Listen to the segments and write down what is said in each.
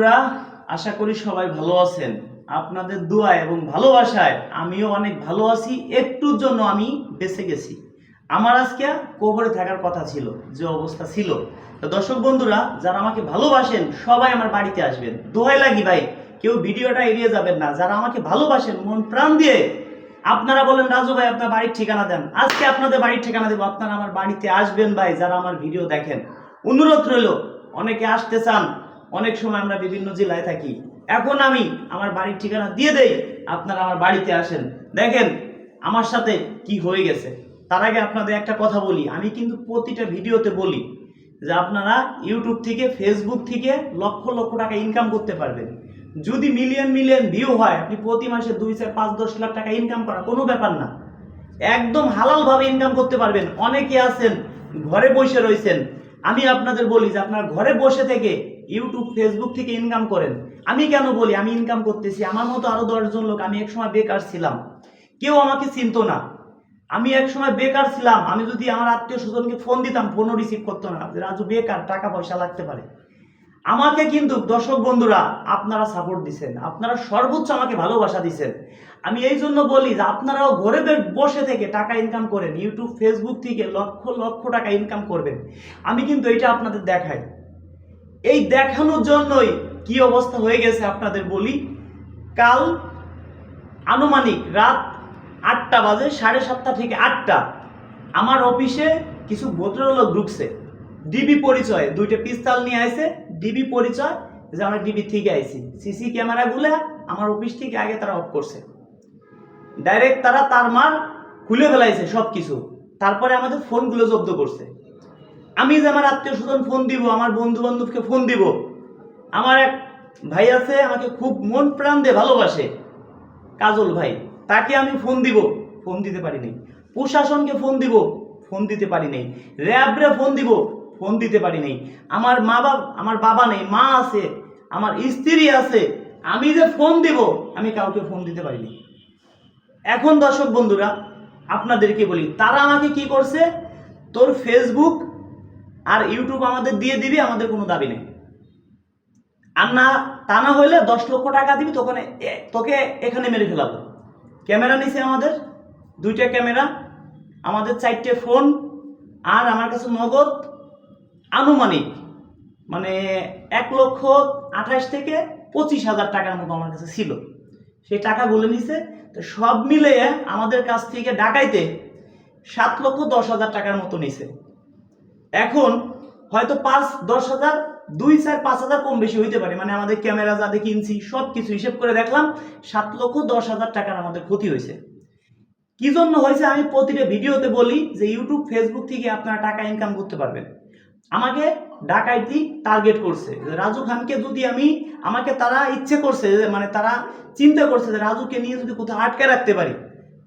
বন্ধুরা, আশা করি সবাই ভালো আছেন। আপনাদের দোয়া এবং ভালোবাসায় আমিও অনেক ভালো আছি, একটুর জন্য আমি বেঁচে গেছি। আমার আজকে কোবরে থাকার কথা ছিল, যে অবস্থা ছিল। দর্শক বন্ধুরা, যারা আমাকে ভালোবাসেন, সবাই আমার বাড়িতে আসবেন। দোহাই লাগি ভাই, কেউ ভিডিওটা এড়িয়ে যাবেন না। যারা আমাকে ভালোবাসেন, মন প্রাণ দিয়ে আপনারা বলেন, রাজু ভাই, আপনার বাড়ির ঠিকানা দেন। আজকে আপনাদের বাড়ির ঠিকানা দেবো। আপনারা আমার বাড়িতে আসবেন ভাই, যারা আমার ভিডিও দেখেন। অনুরোধ রইল, অনেকে আসতে চান অনেক সময় আমরা বিভিন্ন জেলায় থাকি। এখন আমি আমার বাড়ির ঠিকানা দিয়ে দেই, আপনারা আমার বাড়িতে আসেন। দেখেন, আমার সাথে কি হয়ে গেছে। তার আগে আপনাদের একটা কথা বলি, আমি কিন্তু প্রতিটা ভিডিওতে বলি যে আপনারা ইউটিউব থেকে ফেসবুক থেকে লক্ষ লক্ষ টাকা ইনকাম করতে পারবেন। যদি মিলিয়ন মিলিয়ন ভিউ হয়, আপনি প্রতি মাসে দুই চার পাঁচ দশ লাখ টাকা ইনকাম করা কোনো ব্যাপার না। একদম হালালভাবে ইনকাম করতে পারবেন। অনেকে আছেন, ঘরে বসে রয়েছেন। আমি আপনাদের বলি যে আপনার ঘরে বসে থেকে ইউটিউব ফেসবুক থেকে ইনকাম করেন। আমি কেন বলি? আমি ইনকাম করতেছি। আমার মতো আরও দশজন লোক, আমি একসময় বেকার ছিলাম। কেউ আমাকে চিনতো না। আমি একসময় বেকার ছিলাম। আমি যদি আমার আত্মীয় স্বজনকে ফোন দিতাম ফোনও রিসিভ করতো না। যে রাজু, বেকার, টাকা পয়সা লাগতে পারে। আমাকে কিন্তু, দর্শক বন্ধুরা, আপনারা সাপোর্ট দিছেন। আপনারা সর্বোচ্চ আমাকে ভালোবাসা দিছেন। আমি এই জন্য বলি যে আপনারাও ঘরে বসে থেকে টাকা ইনকাম করেন। ইউটিউব ফেসবুক থেকে লক্ষ লক্ষ টাকা ইনকাম করবেন। আমি কিন্তু এটা আপনাদের দেখাই। এই দেখানোর জন্যই কি অবস্থা হয়ে গেছে আপনাদের বলি? কাল আনুমানিক রাত আটটা বাজে, সাড়ে সাতটা থেকে আটটা। আমার অফিসে কিছু ভদ্রলোক ঢুকছে। ডিবি পরিচয়, দুইটা পিস্তল নিয়ে আইছে। ডিবি পরিচয়, যে আমরা ডিবি থেকে আইছি। সিসি ক্যামেরাগুলো আমার অফিস থেকে আগে তারা অফ করছে। ডাইরেক্ট তারা তার মার খুলে ফেলাইছে সব কিছু তারপরে আমাদের ফোনগুলো জব্দ করছে। আমি যে আমার আত্মীয় স্বজন ফোন দিব, আমার বন্ধু বান্ধবকে ফোন দিব, আমার এক ভাই আছে, আমাকে খুব মন প্রাণ দিয়ে ভালোবাসে, কাজল ভাই, তাকে আমি ফোন দিব, ফোন দিতে পারি নাই প্রশাসনকে ফোন দিব, ফোন দিতে পারি নাই র্যাবরে ফোন দিব, ফোন দিতে পারি নাই আমার মা বাবা, আমার বাবা নেই, মা আছে, আমার স্ত্রী আছে, আমি যে ফোন দিব, আমি কাউকে ফোন দিতে পারিনি। এখন দর্শক বন্ধুরা, আপনাদেরকে বলি, তারা আমাকে কি করছে? তোর ফেসবুক আর ইউটিউব আমাদের দিয়ে দিবি, আমাদের কোনো দাবি নেই। আর না, তা না হইলে দশ লক্ষ টাকা দিবি তোকে তোকে এখানে মেরে ফেলাবো। ক্যামেরা নিছে আমাদের, দুইটা ক্যামেরা, আমাদের চারটে ফোন, আর আমার কাছে নগদ আনুমানিক মানে এক লক্ষ আঠাশ থেকে পঁচিশ হাজার টাকার মতো আমার কাছে ছিল। সেই টাকা টাকাগুলো নিছে, তো সব মিলে আমাদের কাছ থেকে ডাকাইতে সাত লক্ষ দশ হাজার টাকার মতো নিছে। এখন হয়তো পাঁচ, দশ হাজার, দুই, চার, পাঁচ হাজার কম বেশি হইতে পারে। মানে আমাদের ক্যামেরা যাতে কিনছি সব কিছু হিসেব করে দেখলাম, সাত লক্ষ দশ হাজার টাকার আমাদের ক্ষতি হয়েছে। কি জন্য হয়েছে? আমি প্রতিটা ভিডিওতে বলি যে ইউটিউব ফেসবুক থেকে আপনারা টাকা ইনকাম করতে পারবেন। আমাকে ডাকাইতি টার্গেট করছে। রাজু খানকে যদি আমি, আমাকে তারা ইচ্ছে করছে মানে তারা চিন্তা করছে যে, রাজুকে নিয়ে যদি কোথাও আটকে রাখতে পারি,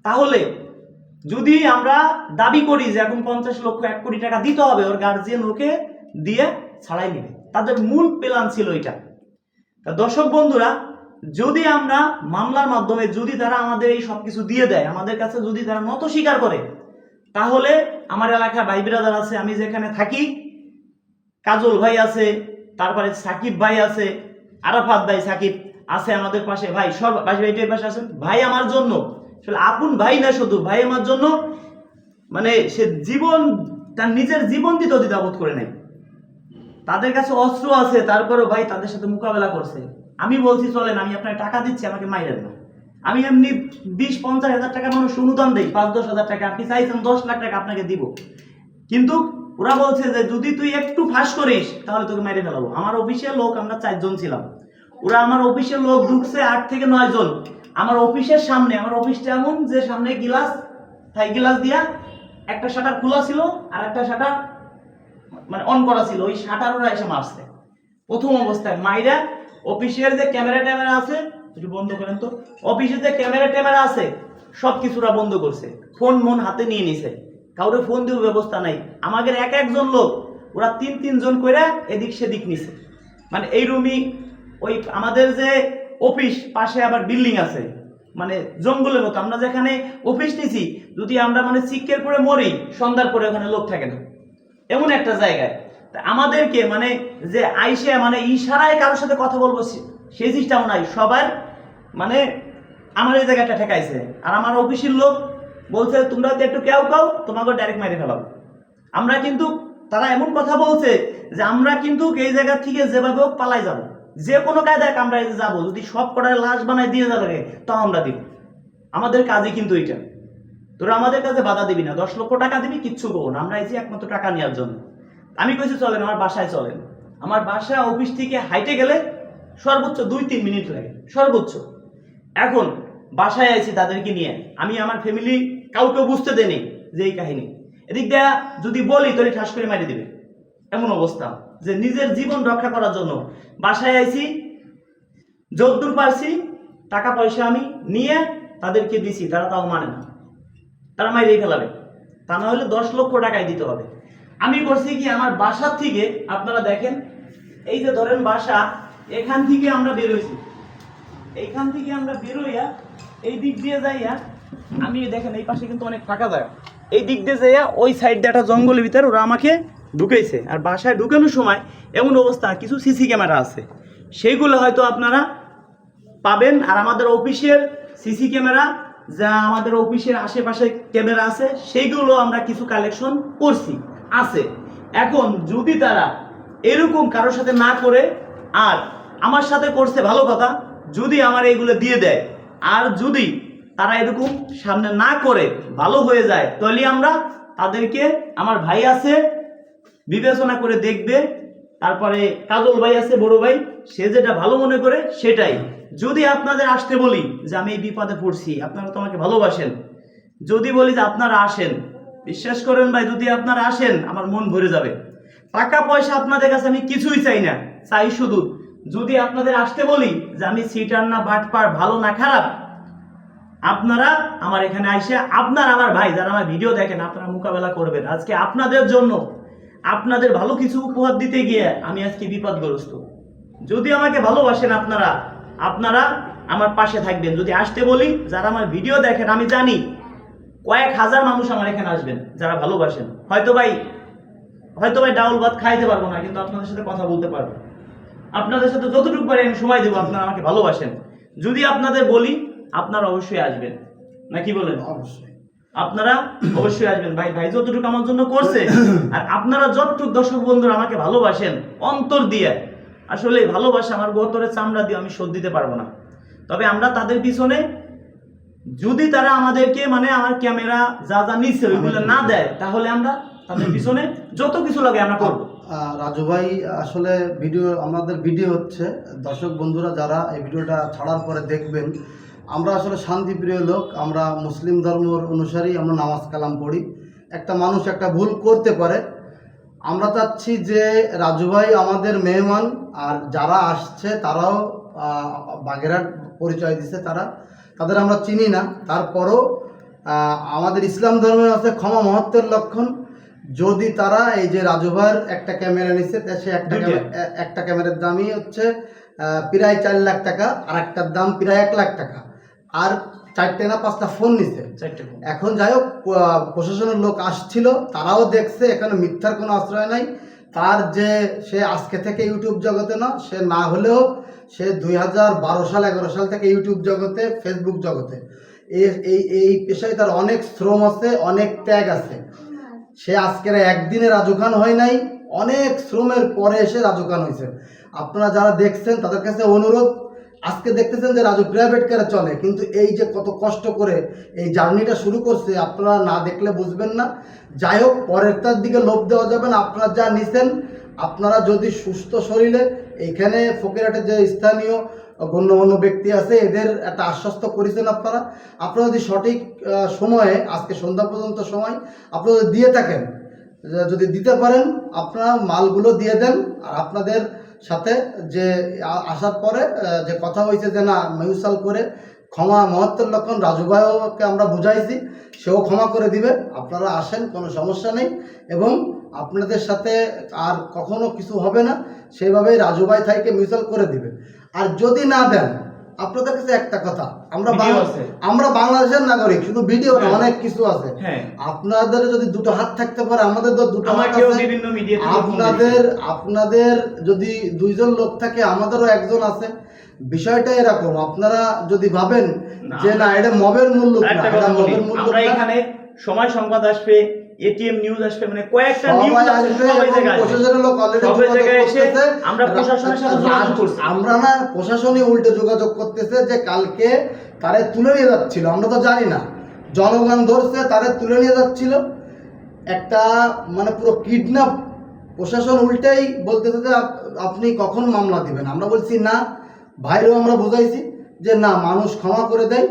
তাহলে যদি আমরা দাবি করি যে এখন পঞ্চাশ লক্ষ, এক কোটি টাকা দিতে হবে, ওর গার্জিয়ান ওকে দিয়ে ছাড়াই নেবে। তাদের মূল প্ল্যান ছিল এটা। তা দর্শক বন্ধুরা, যদি আমরা মামলার মাধ্যমে যদি তারা আমাদের এই সব কিছু দিয়ে দেয়, আমাদের কাছে যদি তারা নত স্বীকার করে, তাহলে আমার এলাকায় ভাই বিরাদার আছে, আমি যেখানে থাকি, কাজল ভাই আছে, তারপরে সাকিব ভাই আছে, আরাফাত ভাই, সাকিব আছে আমাদের পাশে, ভাই, সব পাশে ভাইটার পাশে আছেন, ভাই আমার জন্য। আসলে আপন ভাই না শুধু, ভাই আমার জন্য মানে সে জীবন, তার নিজের জীবন দিতে দ্বিধাবোধ করে নেয় তাদের কাছে অস্ত্র আছে, তারপরেও ভাই তাদের সাথে মোকাবেলা করছে। আমি বলছি, চলেন, আমি আপনার টাকা দিচ্ছি, আমাকে মাইরেন না। আমি এমনি বিশ, পঞ্চাশ হাজার টাকা মানুষ অনুদান দেই, পাঁচ, দশ হাজার টাকা। আপনি চাইছেন দশ লাখ টাকা আপনাকে দিব। কিন্তু ওরা বলছে যে, যদি তুই একটু ফাঁস করিস, তাহলে তোকে মেরে ফেলাবো। আমার অফিসের লোক, আমরা চারজন ছিলাম। ওরা আমার অফিসের লোক ঢুকছে আট থেকে নয় জন। আমার অফিসের সামনে, আমার অফিসটা এমন যে সামনে গিলাস, থাই গিলাস দিয়া একটা শাটার খোলা ছিল আর একটা শাটার মানে অন করা ছিল। ওই শাটার ওরা এসে মারছে। প্রথম অবস্থায় মাইরা অফিসের যে ক্যামেরা ট্যামেরা আছে, একটু বন্ধ করেন তো, অফিসের যে ক্যামেরা ট্যামেরা আছে সব কিছুরা বন্ধ করছে। ফোন মন হাতে নিয়ে নিছে। কাউরে ফোন দেওয়ার ব্যবস্থা নাই। আমাদের এক একজন লোক, ওরা তিন তিনজন করে এদিক সেদিক নিছে। মানে এই রুমই, ওই আমাদের যে অফিস পাশে আবার বিল্ডিং আছে। মানে জঙ্গলের মতো। আমরা যেখানে অফিস নিছি, যদি আমরা মানে চিকের পরে মরি, সন্ধ্যার পরে ওখানে লোক থাকে না। এমন একটা জায়গায়। তা আমাদেরকে মানে যে আইসে মানে ইশারায় কারোর সাথে কথা বলব সেই জিনিসটাও নাই সবার মানে আমার এই জায়গাটা ঠেকাইছে। আর আমার অফিসের লোক বলছে, তোমরা যদি একটু কেউ কাও তোমাকে ডাইরেক্ট মেরে ফেলাবো আমরা কিন্তু তারা এমন কথা বলছে যে আমরা কিন্তু এই জায়গা থেকে যেভাবে হোক পালাই যাব। যে কোনো কায়দায় এই যাব, যদি সব কটার লাশ বানায় দিয়ে যাবে তাও আমরা দিব। আমাদের কাজই কিন্তু এটা তোরা আমাদের কাছে বাধা দিবি না। দশ লক্ষ টাকা দিবি, কিচ্ছু করব না। আমরা এসেছি একমাত্র টাকা নেওয়ার জন্য। আমি কইছি, চলেন, আমার বাসায় চলেন। আমার বাসা অফিস থেকে হাইটে গেলে সর্বোচ্চ দুই, তিন মিনিট লাগে। সর্বোচ্চ। এখন বাসায় আইছি তাদেরকে নিয়ে। আমি আমার ফ্যামিলি কাউকে বুঝতে দেনি যে এই কাহিনী। এদিক দেয়া যদি বলি, তাহলে ঠাস করে মারি দিবে। এমন অবস্থা। যে নিজের জীবন রক্ষা করার জন্য। বাসায় আইছি, যদ্দূর পারছি, টাকা পয়সা আমি নিয়ে তাদেরকে দিছি তারা তাও মানে না। তারা মাইরেই ফেলাবে। তা না হলে দশ লক্ষ টাকায় দিতে হবে। আমি করছি কি, আমার বাসার থেকে আপনারা দেখেন, এই যে ধরেন বাসা, এখান থেকে আমরা বেরোইছি এইখান থেকে আমরা বেরোইয়া এই দিক দিয়ে যাইয়া, আমি দেখেন এই পাশে কিন্তু অনেক ফাঁকা জায়গা। এই দিক দিয়ে যাইয়া ওই সাইড দিয়ে একটা জঙ্গলের ভিতরে ওরা আমাকে ঢুকেছে আর বাসায় ঢুকানোর সময় এমন অবস্থা, কিছু সিসি ক্যামেরা আছে। সেইগুলো হয়তো আপনারা পাবেন। আর আমাদের অফিসের সিসি ক্যামেরা, যা আমাদের অফিসের আশেপাশে ক্যামেরা আছে, সেইগুলো আমরা কিছু কালেকশন করছি, আছে। এখন যদি তারা এরকম কারোর সাথে না করে, আর আমার সাথে করছে ভালো কথা, যদি আমার এইগুলো দিয়ে দেয়, আর যদি তারা এরকম সামনে না করে, ভালো হয়ে যায়, তাহলে আমরা তাদেরকে, আমার ভাই আছে বিবেচনা করে দেখবে। তারপরে কাজল ভাই আছে, বড় ভাই, সে যেটা ভালো মনে করে সেটাই। যদি আপনাদের আসতে বলি যে আমি এই বিপদে পড়ছি, আপনারা তো আমাকে ভালোবাসেন। যদি বলি যে আপনারা আসেন, বিশ্বাস করেন ভাই, যদি আপনারা আসেন, আমার মন ভরে যাবে। টাকা পয়সা আপনাদের কাছে আমি কিছুই চাই না, চাই শুধু যদি আপনাদের আসতে বলি যে আমি সিটার না বাটপার, ভালো না খারাপ, আপনারা আমার এখানে আইসে, আপনার আমার ভাই, যারা আমার ভিডিও দেখেন, আপনারা মোকাবেলা করবেন। আজকে আপনাদের জন্য আপনাদের ভালো কিছু উপহার দিতে গিয়ে আমি আজকে বিপদগ্রস্ত। যদি আমাকে ভালোবাসেন আপনারা আপনারা আমার পাশে থাকবেন। যদি আসতে বলি, যারা আমার ভিডিও দেখেন, আমি জানি কয়েক হাজার মানুষ আমার এখানে আসবেন, যারা ভালোবাসেন। হয়তো ভাই হয়তো ভাই ডাউল ভাত খাইতে পারব না, কিন্তু আপনাদের সাথে কথা বলতে পারব। আপনাদের সাথে যতটুকু পারি আমি সময় দেবো, আপনারা আমাকে ভালোবাসেন। যদি আপনাদের বলি, আপনারা অবশ্যই আসবেন। না কি বলেন? অবশ্যই। আপনারা অবশ্যই আসবেন। ভাই ভাই যতটুকু আমার জন্য করছে, আর আপনারা যতটুকু দর্শক বন্ধুরা আমাকে ভালোবাসেন, অন্তর দিয়ে, আসলে ভালোবাসা আমার গতরে চামড়া দিয়ে আমি শোধ দিতে পারব না। তবে আমরা তাদের পিছনে, যদি তারা আমাদেরকে মানে আমার ক্যামেরা যা যা নিচ্ছে ওইগুলো না দেয়, তাহলে আমরা তাদের পিছনে যত কিছু লাগে আমরা করব। রাজু ভাই, আসলে ভিডিও, আমাদের ভিডিও হচ্ছে, দর্শক বন্ধুরা যারা এই ভিডিওটা ছাড়ার পরে দেখবেন আমরা আসলে শান্তিপ্রিয় লোক আমরা মুসলিম ধর্মর অনুসারী আমরা নামাজ কালাম পড়ি। একটা মানুষ একটা ভুল করতে পারে। আমরা চাচ্ছি যে রাজু ভাই আমাদের মেহমান আর যারা আসছে তারাও বাগেরহাট পরিচয় দিছে তারা। তাদের আমরা চিনি না। তারপরও আমাদের ইসলাম ধর্মে আছে ক্ষমা মহত্বের লক্ষণ। যদি তারা এই যে রাজু ভাইয়ের একটা ক্যামেরা নিচ্ছে তা সে একটা একটা ক্যামেরার দামই হচ্ছে প্রায় চার লাখ টাকা আর একটার দাম প্রায় এক লাখ টাকা। আর চারটে না পাঁচটা ফোন নিছে। চারটে এখন যাই হোক প্রশাসনের লোক আসছিল তারাও দেখছে এখানে মিথ্যার কোনো আশ্রয় নাই। তার যে সে আজকে থেকে ইউটিউব জগতে না সে না হলেও সে দুই হাজার বারো সাল এগারো সাল থেকে ইউটিউব জগতে ফেসবুক জগতে। এই- এই এই পেশায় তার অনেক শ্রম আছে অনেক ত্যাগ আছে। সে আজকের একদিনে রাজু খান হয় নাই অনেক শ্রমের পরে এসে রাজু খান হয়েছে। আপনারা যারা দেখছেন তাদের কাছে অনুরোধ আজকে দেখতেছেন যে রাজু প্রাইভেট কারে চলে, কিন্তু এই যে কত কষ্ট করে এই জার্নিটা শুরু করছে, আপনারা না দেখলে বুঝবেন না। যাই হোক, পরেরটার দিকে লোভ দেওয়া যাবে না, আপনারা যা নিছেন, আপনারা যদি সুস্থ শরীরে, এইখানে ফকিরহাটের যে স্থানীয় গণ্যমান্য ব্যক্তি আছে, এদের একটা আশ্বস্ত করেছেন আপনারা। আপনারা যদি সঠিক সময়ে, আজকে সন্ধ্যা পর্যন্ত সময়, আপনারা দিয়ে থাকেন, যদি দিতে পারেন, আপনারা মালগুলো দিয়ে দেন, আর আপনাদের সাথে যে আসার পরে যে কথা হয়েছে যে না মিউসাল করে ক্ষমা মহত্বের লক্ষণ রাজু ভাইকে আমরা বুঝাইছি, সেও ক্ষমা করে দিবে। আপনারা আসেন, কোনো সমস্যা নেই। এবং আপনাদের সাথে আর কখনো কিছু হবে না, সেইভাবেই রাজু ভাই থাইকে মিউসাল করে দিবে। আর যদি না দেন আপনাদের কাছে একটা কথা আমরা। আমরা বাংলাদেশের নাগরিক শুধু ভিডিও না হ্যাঁ। অনেক কিছু আছে। হ্যাঁ। আপনাদের যদি দুটো হাত থাকতে পারে আমাদের তো দুটো হাত আছে। আপনাদের আপনাদের যদি দুইজন লোক থাকে আমাদেরও একজন আছে। বিষয়টা এরকম আপনারা যদি ভাবেন যে না এটা মবের মূল্য না এটা মবের মূল্য আমরা এখানে সময় সংবাদ আসবে এটিএম নিউজ আসবে মানে কয়েকটা নিউজ আসবে সবাই জায়গায় লোক সবাই জায়গায় এসে আমরা প্রশাসনের সাথে যোগাযোগ করছি। আমরা না প্রশাসনই উল্টে যোগাযোগ করতেছে যে কালকে তারে তুলে নিয়ে যাচ্ছিল আমরা তো জানি না। জনগণ ধরছে তারে তুলে নিয়ে যাচ্ছিল। একটা মানে পুরো কিডন্যাপ প্রশাসন উল্টেই বলতেছে যে আপনি কখন মামলা দিবেন? আমরা বলছি না। ভাইরেও আমরা বোঝাইছি যে না মানুষ ক্ষমা করে দেয়।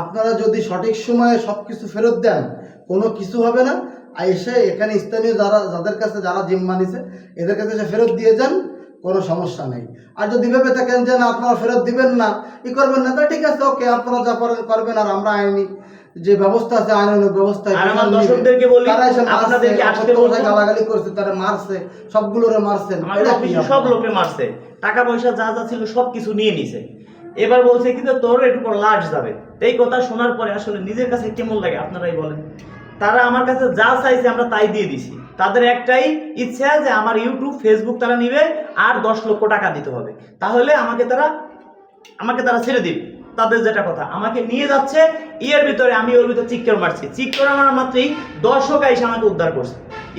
আপনারা যদি সঠিক সময়ে সব কিছু ফেরত দেন কোনো কিছু হবে না। আর এসে এখানে স্থানীয় যারা যাদের কাছে যারা জিম্মা নিছে এদের কাছে এসে ফেরত দিয়ে যান কোনো সমস্যা নেই আর যদি ভেবে থাকেন যে না আপনারা ফেরত দিবেন না ই করবেন না তা ঠিক আছে ওকে আপনারা যা পারেন করবেন আর আমরা আইনি যে ব্যবস্থা আছে আইনানুগ ব্যবস্থা মারছে। গালাগালি করছে তারা মারছে সবগুলোরে মারছেন অফিসে সব? লোকে মারছে টাকা পয়সা যা যা ছিল সব কিছু নিয়ে নিছে এবার বলছে কিন্তু তোর একটু পর লাশ যাবে এই কথা শোনার পরে আসলে নিজের কাছে কেমন লাগে আপনারাই বলেন তারা আমার কাছে যা চাইছে আমরা তাই দিয়ে দিছি। তাদের একটাই ইচ্ছা যে আমার ইউটিউব, ফেসবুক তারা নিবে আর দশ লক্ষ টাকা দিতে হবে। তাহলে আমাকে তারা আমাকে তারা ছেড়ে দিবে। তাদের যেটা কথা, আমাকে নিয়ে যাচ্ছে, ইয়ের ভিতরে আমি ওর ভিতরে চিৎকার মারছি। চিৎকার মারার মাত্রই দর্শক এসে আমাকে উদ্ধার করছে।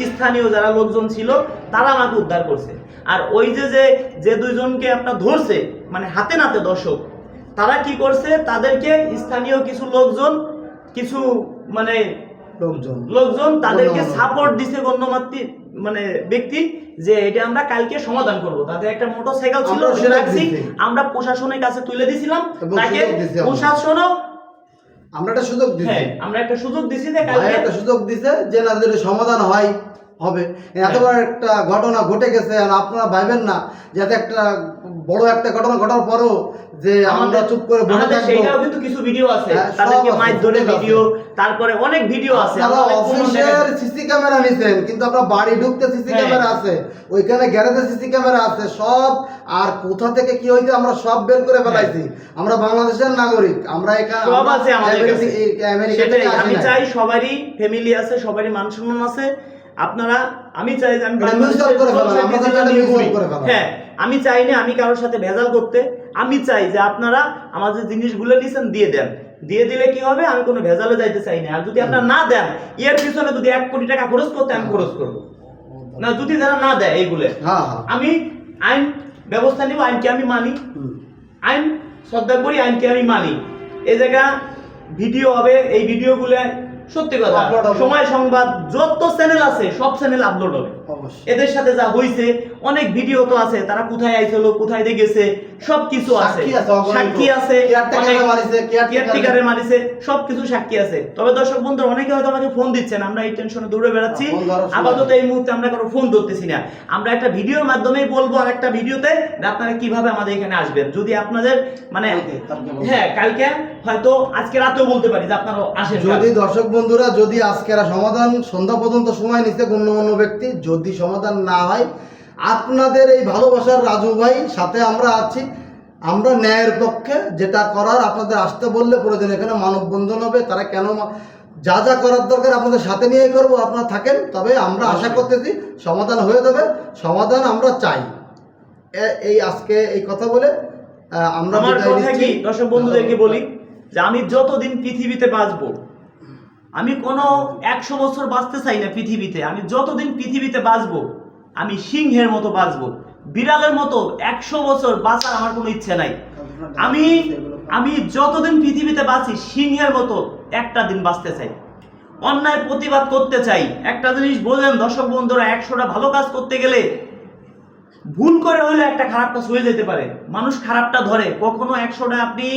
স্থানীয় যারা লোকজন ছিল, তারা আমাকে উদ্ধার করছে। আর ওই যে যে যে দুইজনকে আপনার ধরছে মানে হাতে নাতে দর্শক তারা কি করছে? তাদেরকে স্থানীয় কিছু লোকজন, কিছু মানে লোকজন। লোকজন তাদেরকে সাপোর্ট দিছে গণ্যমাত্রী মানে ব্যক্তি যে এটা আমরা কালকে সমাধান করব। তাদের একটা মোটরসাইকেল ছিল রাখছি। আমরা প্রশাসনের কাছে তুলে দিছিলাম। তাকে দিছি। প্রশাসনও আমরা একটা সুযোগ দিচ্ছি হ্যাঁ আমরা একটা সুযোগ দিছি যে কালকে একটা সুযোগ দিছে যে না যদি সমাধান হয় হবে। এত বড় একটা ঘটনা ঘটে গেছে আর আপনারা ভাইবেন না যাতে একটা বড় একটা ঘটনা ঘটার পরও যে আমরা চুপ করে বসে থাকব। সেইটাও কিন্তু কিছু ভিডিও আছে। হ্যাঁ, তাদেরকে মাইর ধরে ভিডিও তারপরে অনেক ভিডিও আছে। আপনারা আমরা অফিসের সিসি ক্যামেরা নিছেন কিন্তু আপনার বাড়ি ঢুকতে সিসি হ্যাঁ। ক্যামেরা আছে ওইখানে গ্যারেজে সিসি ক্যামেরা আছে সব আর কোথা থেকে কি হইছে আমরা সব বের করে ফেলাইছি। আমরা বাংলাদেশের নাগরিক আমরা এখানে হ্যাঁ। সব আছে আমাদের কাছে। আমেরিকা- থেকে আমি চাই সবারই ফ্যামিলি আছে সবারই মান সম্মান আছে। আপনারা আমি চাই যে আমি ফেলান। হ্যাঁ আমি চাই না আমি কারোর সাথে ভেজাল করতে। আমি চাই যে আপনারা আমার যে জিনিসগুলো নিছেন দিয়ে দেন। দিয়ে দিলে কি হবে? আমি কোনো ভেজালে যাইতে চাই না। আর যদি আপনারা না দেন এর পিছনে যদি এক কোটি টাকা খরচ করতে আমি খরচ করব। না যদি যারা না দেয় এইগুলো হ্যাঁ হ্যাঁ। আমি আইন ব্যবস্থা নিব আইনকে আমি মানি। আইন শ্রদ্ধা করি আইনকে আমি মানি। এই জায়গা ভিডিও হবে এই ভিডিওগুলো সত্যি কথা। সময় সংবাদ যত চ্যানেল আছে সব চ্যানেল আপলোড হবে এদের সাথে যা হইছে অনেক ভিডিও তো আছে তারা কোথায় আইছিল কোথায় দিয়ে গেছে সব কিছু আছে সাক্ষী আছে, অনেক- মারিছে, সব কিছু সাক্ষী আছে। তবে দর্শক বন্ধু অনেকে হয়তো আমাকে ফোন দিচ্ছেন আমরা এই টেনশনে দৌড়ে বেড়াচ্ছি। আপাতত এই মুহূর্তে আমরা কারও ফোন ধরতেছি না। আমরা একটা ভিডিওর মাধ্যমেই বলব আর একটা ভিডিওতে আপনারা কীভাবে আমাদের এখানে আসবেন। যদি আপনাদের মানে। হ্যাঁ কালকে হয়তো আজকে রাতেও বলতে পারি যে আপনারা আসেন যদি দর্শক বন্ধুরা যদি আজকের সমাধান সন্ধ্যা পর্যন্ত সময় নিতে গণ্যমান্য ব্যক্তি যদি সমাধান না হয় আপনাদের এই ভালোবাসার রাজু ভাই সাথে আমরা আছি। আমরা ন্যায়ের পক্ষে যেটা করার আপনাদের আসতে বললে প্রয়োজন এখানে মানববন্ধন হবে তারা কেন যা যা করার দরকার আপনাদের সাথে নিয়ে করব আপনারা থাকেন তবে আমরা আশা করতেছি সমাধান হয়ে যাবে সমাধান আমরা চাই। এই আজকে এই কথা বলে আমরা আমার কথা কি? দর্শক বন্ধুদেরকে বলি যে আমি যতদিন পৃথিবীতে বাঁচবো আমি কোনো একশো বছর বাঁচতে চাই না পৃথিবীতে। আমি যতদিন পৃথিবীতে বাঁচবো, আমি সিংহের মতো বাঁচবো। বিড়ালের মতো একশো বছর বাঁচার আমার কোনো ইচ্ছে নাই। আমি আমি যতদিন পৃথিবীতে বাঁচি, সিংহের মতো একটা দিন বাঁচতে চাই। অন্যায় প্রতিবাদ করতে চাই। একটা জিনিস বোঝেন দর্শক বন্ধুরা, একশোটা ভালো কাজ করতে গেলে ভুল করে হলে একটা খারাপ কাজ হয়ে যেতে পারে। মানুষ খারাপটা ধরে। কখনো একশোটা আপনি,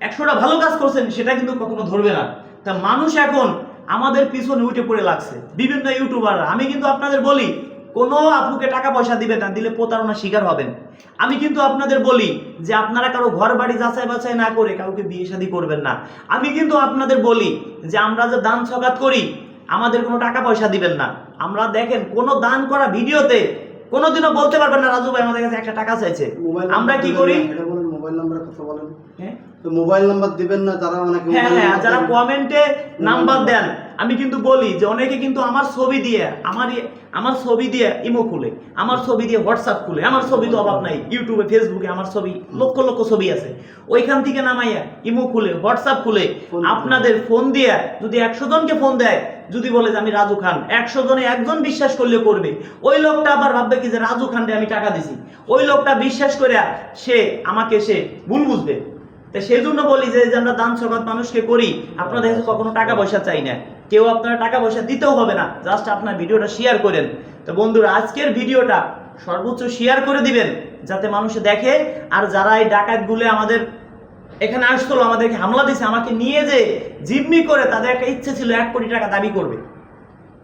একশোটা ভালো কাজ করছেন, সেটা কিন্তু কখনো ধরবে না। তা মানুষ এখন আমাদের পিছনে উঠে পড়ে লাগছে। বিভিন্ন ইউটিউবাররা। আমি কিন্তু আপনাদের বলি কোনো আপুকে টাকা পয়সা দিবে না দিলে প্রতারণার শিকার হবেন। আমি কিন্তু আপনাদের বলি যে আপনারা কারও ঘর বাড়ি যাচাই বাছাই না করে কাউকে বিয়ে শাদী করবেন না। আমি কিন্তু আপনাদের বলি যে আমরা যে দান সকাত করি আমাদের কোনো টাকা পয়সা দিবেন না। আমরা দেখেন কোনো দান করা ভিডিওতে কোনোদিনও বলতে পারবেন না রাজু ভাই আমাদের কাছে একটা টাকা চাইছে। আমরা কি করি? মোবাইল মোবাইল কথা বলেন। হ্যাঁ? তো মোবাইল নাম্বার দিবেন না যারা অনেকে হ্যাঁ হ্যাঁ যারা। কমেন্টে নাম্বার দেন আমি কিন্তু বলি যে অনেকে কিন্তু আমার ছবি দিয়ে আমার আমার ছবি দিয়ে ইমো খুলে আমার ছবি দিয়ে হোয়াটসঅ্যাপ খুলে আমার ছবি তো অভাব নাই ইউটিউবে ফেসবুকে আমার ছবি লক্ষ লক্ষ ছবি আছে। ওইখান থেকে নামাইয়া ইমো খুলে হোয়াটসঅ্যাপ খুলে আপনাদের ফোন দিয়ে যদি একশো জনকে ফোন দেয় যদি বলে যে আমি রাজু খান একশো জনে একজন বিশ্বাস করলে করবে। ওই লোকটা আবার ভাববে কি যে রাজু খানকে আমি টাকা দিছি। ওই লোকটা বিশ্বাস করে সে আমাকে সে ভুল বুঝবে। তো সেই জন্য বলি যে আমরা দান সকাত মানুষকে করি আপনাদের কাছে কখনো টাকা পয়সা চাই না। কেউ আপনারা টাকা পয়সা দিতেও হবে না জাস্ট আপনার ভিডিওটা শেয়ার করেন। তো বন্ধুরা আজকের ভিডিওটা সর্বোচ্চ শেয়ার করে দিবেন যাতে মানুষে দেখে আর যারা এই ডাকাতগুলো আমাদের এখানে আসছিল আমাদেরকে হামলা দিছে আমাকে নিয়ে যে জিম্মি করে তাদের একটা ইচ্ছে ছিল এক কোটি টাকা দাবি করবে।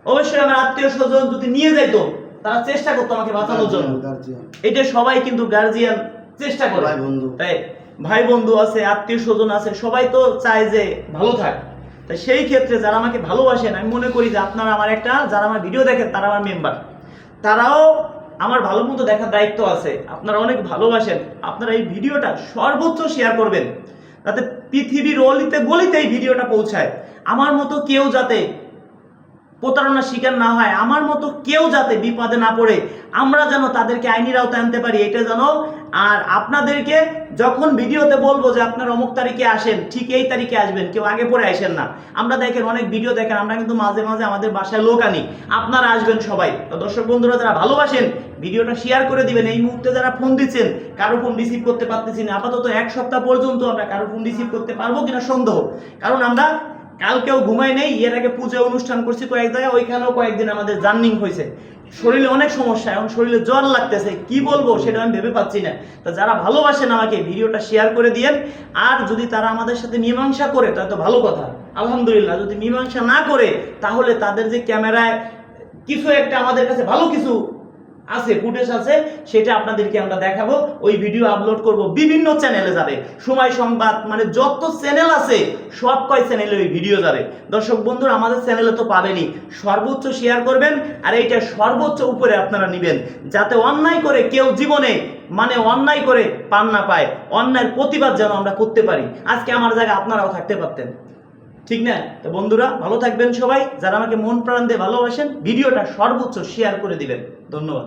অবশ্যই আমার আত্মীয় স্বজন যদি নিয়ে যাইতো তারা চেষ্টা করতো আমাকে বাঁচানোর জন্য। এটা সবাই কিন্তু গার্জিয়ান চেষ্টা করে। বন্ধু। তাই ভাই বন্ধু আছে আত্মীয় স্বজন আছে, সবাই তো চায় যে ভালো থাক। তাই সেই ক্ষেত্রে যারা আমাকে ভালোবাসেন, আমি মনে করি যে আপনারা আমার একটা, যারা আমার ভিডিও দেখেন, তারা আমার মেম্বার তারাও আমার ভালো মতো দেখার দায়িত্ব আছে। আপনারা অনেক ভালোবাসেন। আপনারা এই ভিডিওটা সর্বোচ্চ শেয়ার করবেন। যাতে পৃথিবীর অলিতে গলিতে এই ভিডিওটা পৌঁছায়। আমার মতো কেউ যাতে প্রতারণার শিকার না হয়। আমার মতো কেউ যাতে বিপদে না পড়ে, আমরা যেন তাদেরকে আইনের আওতায় আনতে পারি, এটা যেন আর আপনাদেরকে যখন ভিডিওতে বলব যে আপনার অমুক তারিখে আসেন, ঠিক এই তারিখে আসবেন, কেউ আগে পরে আসেন না। আমরা দেখেন অনেক ভিডিও দেখেন, আমরা কিন্তু মাঝে মাঝে আমাদের বাসায় লোক আনি। আপনারা আসবেন সবাই। তো দর্শক বন্ধুরা যারা ভালোবাসেন, ভিডিওটা শেয়ার করে দিবেন। এই মুহূর্তে যারা ফোন দিচ্ছেন, কারও ফোন রিসিভ করতে পারতেছি না। আপাতত এক সপ্তাহ পর্যন্ত আমরা কারও ফোন রিসিভ করতে পারব কিনা সন্দেহ। কারণ আমরা কালকেও ঘুমাই নেই, এর আগে পুজো অনুষ্ঠান করছি কয়েক জায়গায়, ওইখানেও কয়েকদিন আমাদের জার্নিং হয়েছে। শরীরে অনেক সমস্যা, এখন শরীরে জ্বর লাগতেছে, কি বলব সেটা আমি ভেবে পাচ্ছি না। তো যারা ভালোবাসেন আমাকে, ভিডিওটা শেয়ার করে দিয়েন। আর যদি তারা আমাদের সাথে মীমাংসা করে তাহলে তো ভালো কথা। আলহামদুলিল্লাহ, যদি মীমাংসা না করে, তাহলে তাদের যে ক্যামেরায় কিছু একটা আমাদের কাছে ভালো কিছু আছে ফুটেজ আছে, সেটা আপনাদেরকে আমরা দেখাবো। ওই ভিডিও আপলোড করব। বিভিন্ন চ্যানেলে যাবে। সময় সংবাদ মানে যত চ্যানেল আছে, সব কয় চ্যানেলে ওই ভিডিও যাবে। দর্শক বন্ধুরা, আমাদের চ্যানেলে তো পাবেনই। সর্বোচ্চ শেয়ার করবেন, আর এইটা সর্বোচ্চ উপরে আপনারা নেবেন। যাতে অন্যায় করে কেউ জীবনে মানে অন্যায় করে পান না পায়। অন্যায়ের প্রতিবাদ যেন আমরা করতে পারি। আজকে আমার জায়গায় আপনারাও থাকতে পারতেন। ঠিক না? তো বন্ধুরা ভালো থাকবেন সবাই। যারা আমাকে মন প্রাণ দিয়ে ভালোবাসেন ভিডিওটা সর্বোচ্চ শেয়ার করে দিবেন। ধন্যবাদ।